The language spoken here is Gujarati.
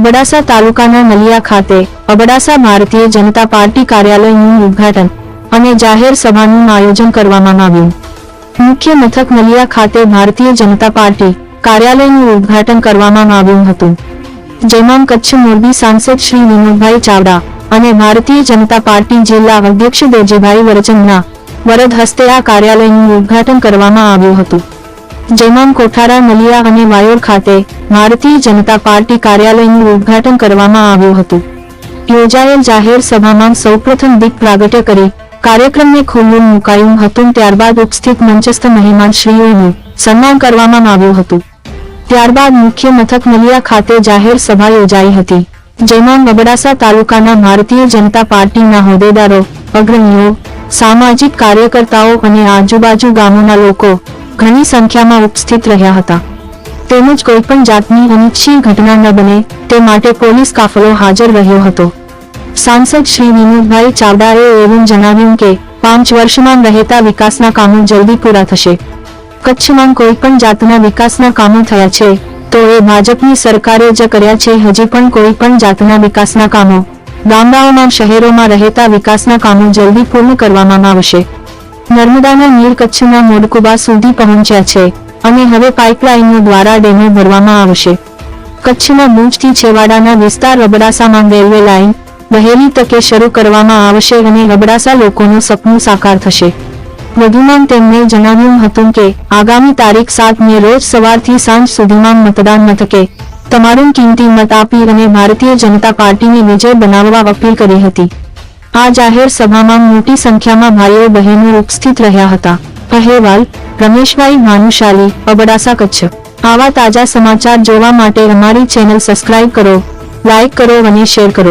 અબડાસા તાલુકાના નલિયા ખાતે અબડાસા ભારતીય જનતા પાર્ટી કાર્યાલયનું ઉદ્ઘાટન અને જાહેર સભાનું આયોજન કરવામાં આવ્યું. મુખ્ય મથક નલિયા ખાતે ભારતીય જનતા પાર્ટી કાર્યાલયનું ઉદ્ઘાટન કરવામાં આવ્યું હતું. જેમાં કચ્છ મોરબી સાંસદ શ્રી વિનોદભાઈ ચાવડા અને ભારતીય જનતા પાર્ટી જિલ્લા અધ્યક્ષ દેજીભાઈ વરચંદના વરદ હસ્તે આ કાર્યાલયનું ઉદ્ઘાટન કરવામાં આવ્યું હતું. જેમાં કોઠારા નલિયા અને વાયોર ખાતે ભારતીય જનતા પાર્ટી કાર્યાલયનું ઉદ્ઘાટન કરવામાં આવ્યું હતું. યોજાયેલ જાહેર સભામાં સૌપ્રથમ દીપ પ્રાગટ્ય કરી કાર્યક્રમને ખુલ્લું મુકાયું હતું. ત્યારબાદ ઉપસ્થિત મંચસ્થ મહેમાન શ્રીઓનું સન્માન કરવામાં આવ્યું હતું. ત્યારબાદ મુખ્ય મથક નલિયા ખાતે જાહેર સભા યોજાઈ હતી, જેમાં અબડાસા તાલુકાના ભારતીય જનતા પાર્ટીના હોદ્દેદારો, અગ્રણીઓ, સામાજિક કાર્યકર્તાઓ અને આજુબાજુ ગામોના લોકો ઘણી સંખ્યામાં ઉપસ્થિત રહ્યા હતા. તેમજ કોઈપણ જાતની અનિચ્છીય ઘટના ન બને તે માટે પોલીસ કાફલો હાજર રહ્યો હતો. સાંસદ શ્રી વિનોદભાઈ ચાવડાએ એવું જણાવ્યું કે, પાંચ વર્ષમાં રહેતા વિકાસના કામો જલ્દી પૂરા થશે. કચ્છમાં કોઈ પણ જાતના વિકાસના કામો થયા છે, તો એ ભાજપની સરકારે જ કર્યા છે. હજી પણ કોઈ પણ જાતના વિકાસના કામો. ગામડાઓમાં, શહેરોમાં રહેતા વિકાસના કામો જલ્દી પૂર્ણ કરવામાં આવશે. નર્મદાના નીર કચ્છના મોડકુબા સુધી પહોંચ્યા છે. અને હવે પાઇપલાઇનો દ્વારા ડેમો ભરવામાં આવશે. કચ્છમાં ભુજથી છેવાડાના વિસ્તાર રબડાસામાં રેલવે લાઇન વહેલી તકે શરૂ કરવામાં આવશે અને રબડાસા લોકોનું સપનું સાકાર થશે. વધુમાં તેમણે જણાવ્યું હતું કે, આગામી તારીખ સાત મે રોજ સવારથી સાંજ સુધીમાં મતદાન મથકે. તમારું કિંમતી મત આપી અને ભારતીય જનતા પાર્ટીને વિજય બનાવવા અપીલ કરી હતી. આ જાહેર સભામાં મોટી સંખ્યામાં ભાઈઓ બહેનો ઉપસ્થિત રહ્યા હતા. અહેવાલ રમેશભાઈ ભાનુશાલી અબડાસા કચ્છ. આવા તાજા સમાચાર જોવા માટે અમારી ચેનલ સબસ્ક્રાઇબ કરો લાઇક કરો અને શેર કરો.